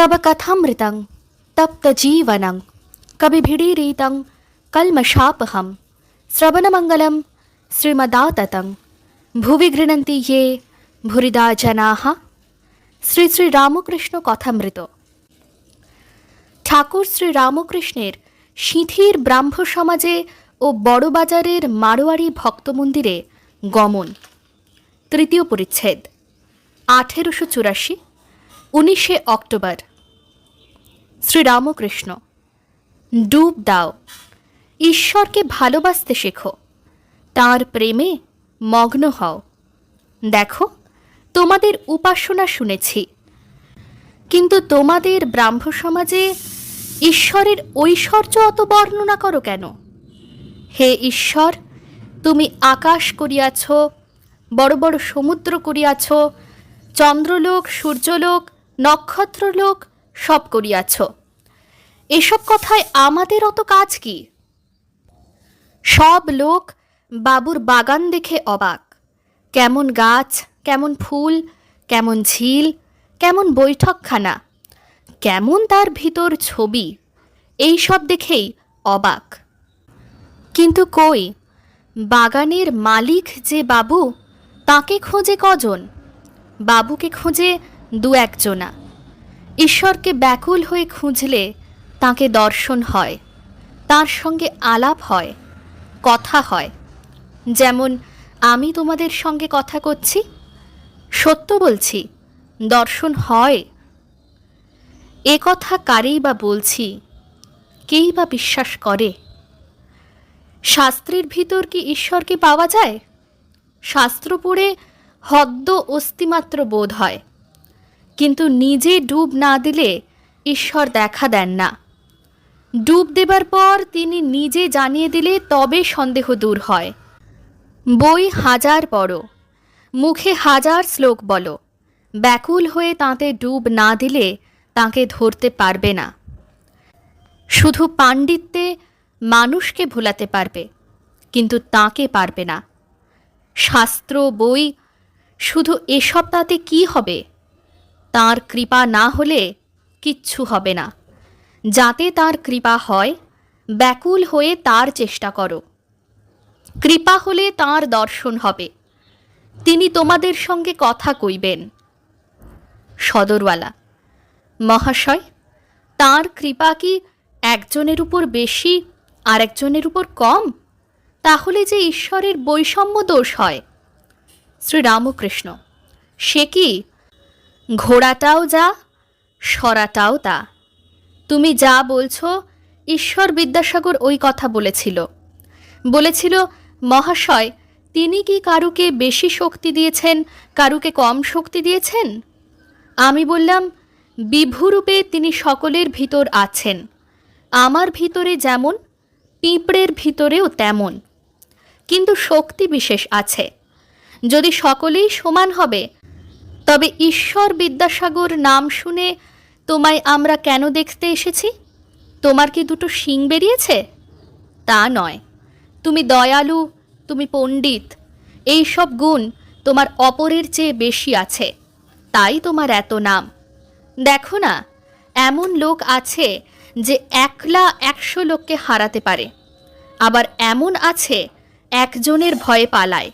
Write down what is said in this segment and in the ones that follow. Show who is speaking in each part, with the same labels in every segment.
Speaker 1: तब कथामृतं तप्तजीवनं कविभिडीरितं कल्मषापहं श्रवणमङ्गलं श्रीमदाततं ভুবি গৃণন্তি ইয়ে ভুরিদা জনাহা শ্রী শ্রী রামকৃষ্ণ কথামৃত ঠাকুর শ্রী রামকৃষ্ণের সিঁথির ব্রাহ্ম সমাজে ও বড়বাজারের মারোয়ারি ভক্ত মন্দিরে গমন তৃতীয় পরিচ্ছেদ আঠেরোশো চুরাশি উনিশে অক্টোবর শ্রীরামকৃষ্ণ। ডুব দাও। ঈশ্বরকে ভালোবাসতে শেখো। তার প্রেমে মগ্ন হও। দেখো, তোমাদের উপাসনা শুনেছি। কিন্তু তোমাদের ব্রাহ্ম সমাজে ঈশ্বরের ঐশ্বর্য অত বর্ণনা করো কেন? হে ঈশ্বর, তুমি আকাশ করিয়াছ, বড় বড় সমুদ্র করিয়াছ, চন্দ্রলোক, সূর্যলোক, নক্ষত্রলোক সব করিয়াছ। এসব কথায় আমাদের অত কাজ কি? সব লোক বাবুর বাগান দেখে অবাক। কেমন গাছ, কেমন ফুল, কেমন ঝিল, কেমন বৈঠকখানা, কেমন তার ভিতর ছবি, এই সব দেখেই অবাক। কিন্তু কই, বাগানের মালিক যে বাবু, তাকে খোঁজে কজন? বাবুকে খোঁজে দু একজনা ঈশ্বরকে ব্যাকুল হয়ে খুঁজলে তাকে দর্শন হয়, তার সঙ্গে আলাপ হয়, কথা হয়। যেমন, আমি তোমাদের সঙ্গে কথা করছি? সত্য বলছি, দর্শন হয়। এ কথা কারেই বা বলছি, কেই বা বিশ্বাস করে? শাস্ত্রের ভিতর কি ঈশ্বরকে পাওয়া যায়? শাস্ত্র পড়ে হদ্দ অস্তিমাত্র বোধ হয়। কিন্তু নিজে ডুব না দিলে ঈশ্বর দেখা দেন না। ডুব দেবার পর তিনি নিজে জানিয়ে দিলে তবে সন্দেহ দূর হয়। বই হাজার পড়ো, মুখে হাজার শ্লোক বলো, ব্যাকুল হয়ে তাঁতে ডুব না দিলে তাকে ধরতে পারবে না। শুধু পাণ্ডিত্যে মানুষকে ভোলাতে পারবে, কিন্তু তাকে পারবে না। শাস্ত্র, বই, শুধু এসব তাতে কি হবে? তার কৃপা না হলে কিচ্ছু হবে না। যাতে তার কৃপা হয়, ব্যাকুল হয়ে তার চেষ্টা করো। কৃপা হলে তার দর্শন হবে। তিনি তোমাদের সঙ্গে কথা কইবেন। সদরওয়ালা, মহাশয়, তার কৃপা কি একজনের উপর বেশি আর একজনের উপর কম? তাহলে যে ঈশ্বরের বৈষম্য দোষ হয়। শ্রীরামকৃষ্ণ, সে কি ঘোড়াটাও যা, সরাটাও তা। তুমি যা বলছো, ঈশ্বর বিদ্যাসাগর ওই কথা বলেছিল। বলেছিল, মহাশয়, তিনি কি কারুকে বেশি শক্তি দিয়েছেন, কারুকে কম শক্তি দিয়েছেন? আমি বললাম, বিভুরূপে তিনি সকলের ভিতর আছেন। আমার ভিতরে যেমন, পিঁপড়ের ভিতরেও তেমন। কিন্তু শক্তি বিশেষ আছে। যদি সকলেই সমান হবে তবে ঈশ্বর বিদ্যাসাগর নাম শুনে তোমায় আমরা কেন দেখতে এসেছি? তোমার কি দুটো শিং বেরিয়েছে? তা নয়। তুমি দয়ালু, তুমি পণ্ডিত, এই সব গুণ তোমার অপরের চেয়ে বেশি আছে, তাই তোমার এত নাম। দেখো না, এমন লোক আছে যে একলা একশো লোককে হারাতে পারে, আবার এমন আছে একজনের ভয়ে পালায়।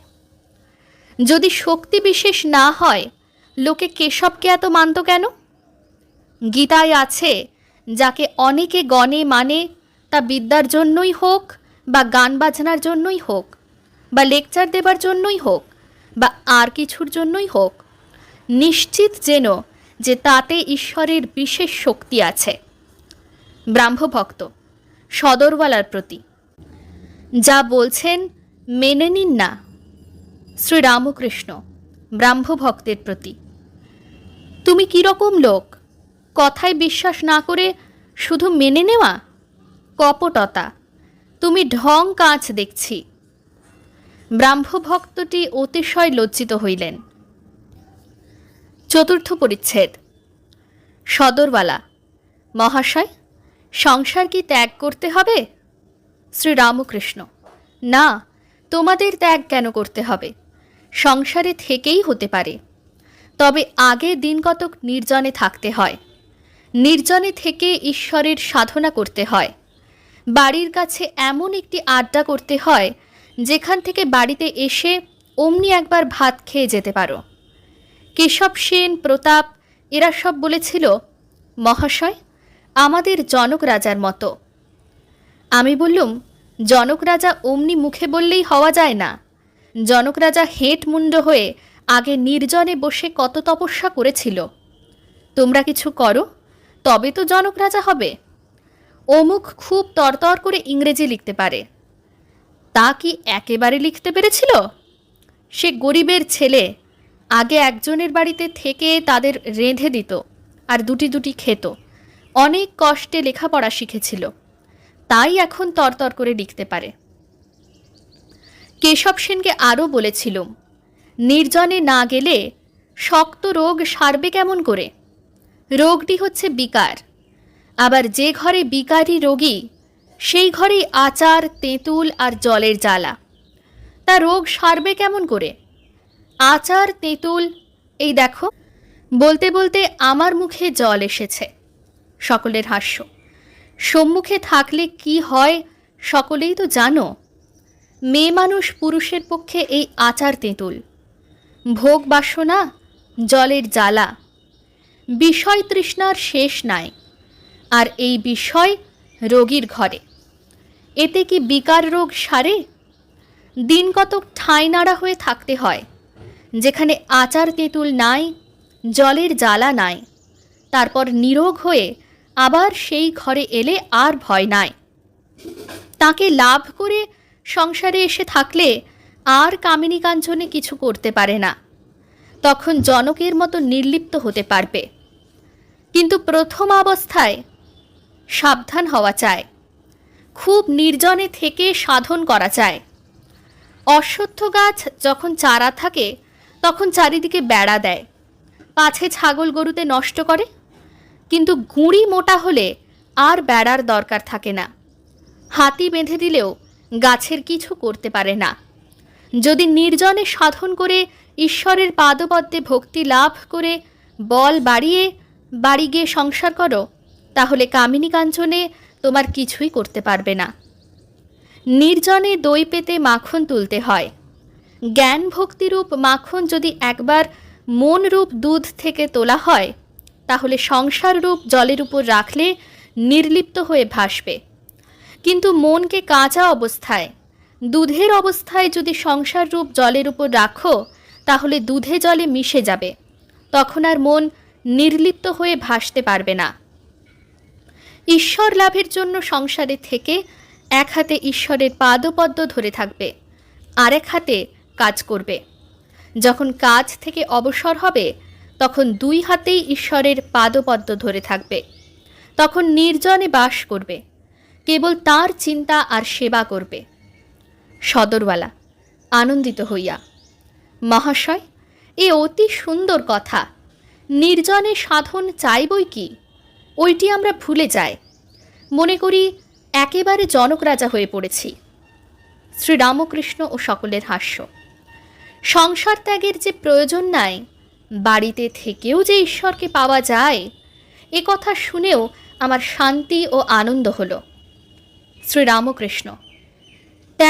Speaker 1: যদি শক্তি বিশেষ না হয় লোকে কেশবকে এত মানত কেন? গীতায় আছে, যাকে অনেকে গণে মানে তা বিদ্যার জন্যই হোক বা গান বাজনার জন্যই হোক, বা লেকচার দেবার জন্যই হোক, বা আর কিছুর জন্যই হোক, নিশ্চিত যেন যে তাতে ঈশ্বরের বিশেষ শক্তি আছে। ব্রাহ্মভক্ত, সদরওয়ালার প্রতি, যা বলছেন, মেনে নিন না। শ্রীরামকৃষ্ণ, ব্রাহ্মভক্তের প্রতি। তুমি কীরকম লোক? কথায় বিশ্বাস না করে শুধু মেনে নেওয়া? কপটতা। তুমি ঢং কাঁচ দেখছি। ব্রাহ্মভক্তটি অতিশয় লজ্জিত হইলেন। চতুর্থ পরিচ্ছেদ। সদরওয়ালা, মহাশয়, সংসার কি ত্যাগ করতে হবে? শ্রীরামকৃষ্ণ, না, তোমাদের ত্যাগ কেন করতে হবে? সংসারে থেকেই হতে পারে। তবে আগে দিন কতক নির্জনে থাকতে হয়। নির্জনে থেকে ঈশ্বরের সাধনা করতে হয়। বাড়ির কাছে এমন একটি আড্ডা করতে হয়, যেখান থেকে বাড়িতে এসে অমনি একবার ভাত খেয়ে যেতে পারো। কেশব সেন, প্রতাপ, এরা সব বলেছিল, মহাশয়, আমাদের জনক রাজার মতো। আমি বললুম, জনক রাজা অমনি মুখে বললেই হওয়া যায় না। জনক রাজা হেঁট মুন্ড হয়ে আগে নির্জনে বসে কত তপস্যা করেছিল। তোমরা কিছু করো, তবে তো জনক রাজা হবে। অমুক খুব তরতর করে ইংরেজি লিখতে পারে। তা কি একেবারে লিখতে পেরেছিল? সে গরিবের ছেলে, আগে একজনের বাড়িতে থেকে তাদের রেঁধে দিত আর দুটি দুটি খেত। অনেক কষ্টে লেখাপড়া শিখেছিল। তাই এখন তরতর করে লিখতে পারে। কেশব সেনকে আরও বলেছিলুম নির্জনে না গেলে শক্ত রোগ সারবে কেমন করে? রোগটি হচ্ছে বিকার। আবার যে ঘরে বিকারী রোগী, সেই ঘরেই আচার, তেঁতুল আর জলের জ্বালা। তা রোগ সারবে কেমন করে? আচার, তেঁতুল, এই দেখো, বলতে বলতে আমার মুখে জল এসেছে। সকলের হাস্য। সম্মুখে থাকলে কি হয় সকলেই তো জানো? মেয়ে মানুষ পুরুষের পক্ষে এই আচার, তেঁতুল ভোগ বাসনা, জলের জ্বালা। বিষয় তৃষ্ণার শেষ নাই, আর এই বিষয় রোগীর ঘরে। এতে কি বিকার রোগ সারে? দিন কতক ঠাঁই নাড়া হয়ে থাকতে হয়, যেখানে আচার তেঁতুল নাই, জলের জ্বালা নাই। তারপর নিরোগ হয়ে আবার সেই ঘরে এলে আর ভয় নাই। তাকে লাভ করে সংসারে এসে থাকলে আর কামিনী কাঞ্চনে কিছু করতে পারে না। তখন জনকের মতো নির্লিপ্ত হতে পারবে। কিন্তু প্রথম অবস্থায় সাবধান হওয়া চায় খুব নির্জনে থেকে সাধন করা চায় অশ্বত্থ গাছ যখন চারা থাকে, তখন চারিদিকে বেড়া দেয়। পাছে ছাগল গরুতে নষ্ট করে। কিন্তু গুঁড়ি মোটা হলে আর বেড়ার দরকার থাকে না। হাতি বেঁধে দিলেও গাছের কিছু করতে পারে না। যদি নির্জনে সাধন করে ঈশ্বরের পাদপদ্মে ভক্তি লাভ করে বল বাড়িয়ে বাড়ি গিয়ে সংসার করো, তাহলে কামিনী কাঞ্চনে তোমার কিছুই করতে পারবে না। নির্জনে দই পেতে মাখন তুলতে হয়। জ্ঞান ভক্তিরূপ মাখন যদি একবার মন রূপ দুধ থেকে তোলা হয়, তাহলে সংসার রূপ জলের উপর রাখলে নির্লিপ্ত হয়ে ভাসবে। কিন্তু মনকে কাঁচা অবস্থায় দুধের অবস্থায় যদি সংসার রূপ জলের উপর রাখো, তাহলে দুধে জলে মিশে যাবে। তখন আর মন নির্লিপ্ত হয়ে ভাসতে পারবে না। ঈশ্বর লাভের জন্য সংসারে থেকে এক হাতে ঈশ্বরের পাদপদ্ম ধরে থাকবে, আরেক হাতে কাজ করবে। যখন কাজ থেকে অবসর হবে, তখন দুই হাতেই ঈশ্বরের পাদপদ্ম ধরে থাকবে। তখন নির্জনে বাস করবে। কেবল তার চিন্তা আর সেবা করবে। সদরওয়ালা, আনন্দিত হইয়া, মহাশয়, এ অতি সুন্দর কথা, নির্জনে সাধন চাইবই কি? ওইটি আমরা ভুলে যাই। মনে করি একেবারে জনক রাজা হয়ে পড়েছি। শ্রীরামকৃষ্ণ ও সকলের হাস্য। সংসার ত্যাগের যে প্রয়োজন নাই, বাড়িতে থেকেও যে ঈশ্বরকে পাওয়া যায়, এ কথা শুনেও আমার শান্তি ও আনন্দ হলো। শ্রীরামকৃষ্ণ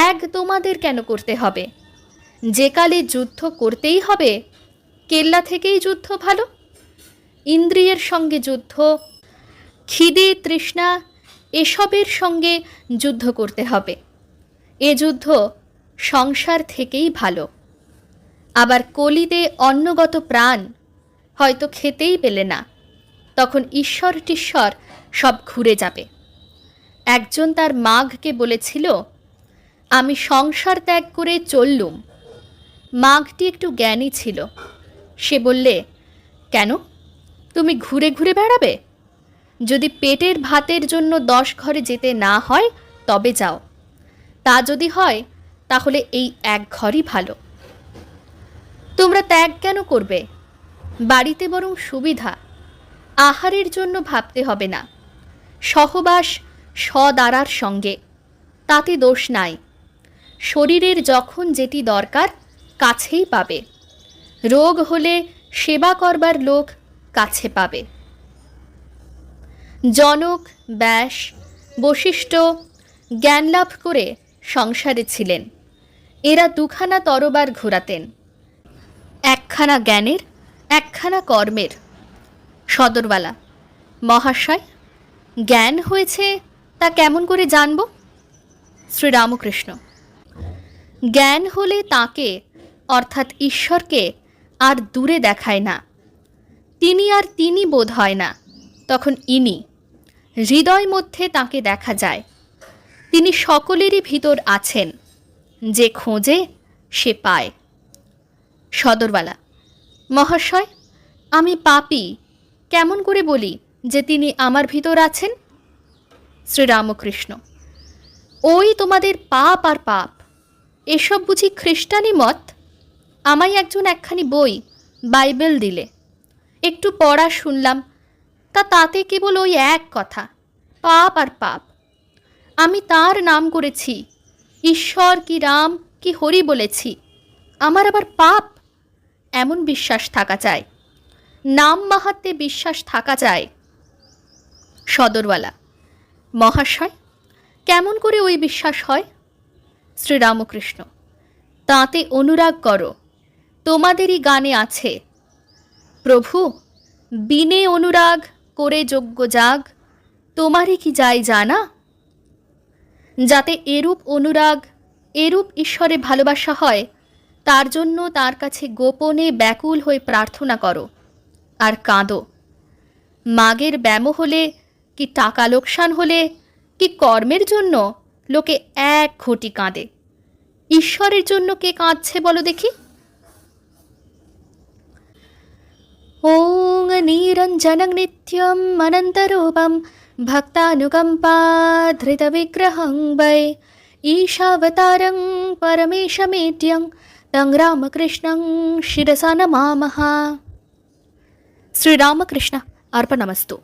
Speaker 1: ত্যাগ তোমাদের কেন করতে হবে? যে কালে যুদ্ধ করতেই হবে, কেল্লা থেকেই যুদ্ধ ভালো। ইন্দ্রিয়ের সঙ্গে যুদ্ধ, খিদে, তৃষ্ণা, এসবের সঙ্গে যুদ্ধ করতে হবে। এ যুদ্ধ সংসার থেকেই ভালো। আবার কলিতে অন্নগত প্রাণ হয়তো খেতেই পেলে না, তখন ঈশ্বর টিশ্বর সব ঘুরে যাবে। একজন তার মাঘকে বলেছিল আমি সংসার ত্যাগ করে চললুম। মাঘটি একটু জ্ঞানী ছিল। সে বললে, কেন? তুমি ঘুরে ঘুরে বেড়াবে? যদি পেটের ভাতের জন্য দশ ঘরে যেতে না হয়, তবে যাও। তা যদি হয়, তাহলে এই এক ঘরই ভালো। তোমরা ত্যাগ কেন করবে? বাড়িতে বরং সুবিধা। আহারের জন্য ভাবতে হবে না। সহবাস সদারার সঙ্গে। তাতে দোষ নাই। শরীরের যখন যেটি দরকার, কাছেই পাবে। রোগ হলে সেবা করবার লোক কাছে পাবে। জনক, ব্যাস, বশিষ্ঠ জ্ঞান লাভ করে সংসারে ছিলেন। এরা দুখানা তরবার ঘোরাতেন। একখানা জ্ঞানের, একখানা কর্মের। সদরওয়ালা, মহাশয়, জ্ঞান হয়েছে তা কেমন করে জানব? শ্রীরামকৃষ্ণ জ্ঞান হলে তাকে, অর্থাৎ ঈশ্বরকে, আর দূরে দেখায় না। তিনি আর তিনি বোধ হয় না, তখন ইনি, হৃদয় মধ্যে তাকে দেখা যায়। তিনি সকলেরই ভিতর আছেন, যে খোঁজে, সে পায়। সদরওয়ালা, মহাশয়, আমি পাপি, কেমন করে বলি যে তিনি আমার ভিতর আছেন? শ্রীরামকৃষ্ণ, ওই তোমাদের পাপ আর পাপ এসব বুঝি খ্রিস্টানি মত? আমায় একজন একখানি বই, বাইবেল দিলে। একটু পড়া শুনলাম, তা তাতে কেবল ওই এক কথা, পাপ আর পাপ। আমি তার নাম করেছি, ঈশ্বর কি রাম কি হরি বলেছি, আমার আবার পাপ? এমন বিশ্বাস থাকা চায় নাম মাহাত্মে বিশ্বাস থাকা যায় সদরওয়ালা, মহাশয়, কেমন করে ওই বিশ্বাস হয়? শ্রীরামকৃষ্ণ। তাতে অনুরাগ করো, তোমাদেরই গানে আছে, প্রভু, বিনে অনুরাগ করে যোগ্য যাগ তোমারই কি যায় জানা? যাতে এরূপ অনুরাগ, এরূপ ঈশ্বরে ভালোবাসা হয়, তার জন্য তার কাছে গোপনে ব্যাকুল হয়ে প্রার্থনা করো, আর কাঁদো। মাগের ব্যামো হলে, কি টাকা লোকসান হলে, কি কর্মের জন্য লোকে এক ঘটি কাঁদে ঈশ্বরের জন্য কে কাঁদছে বলো দেখি ॐ निरञ्जनं नित्यम् अनन्तरूपं भक्तानुकम्पाधृतविग्रहं वै ईशावतारं परमेशमेट्यं तं रामकृष्णं शिरसा नमामः श्रीरामकृष्ण अर्पणमस्तु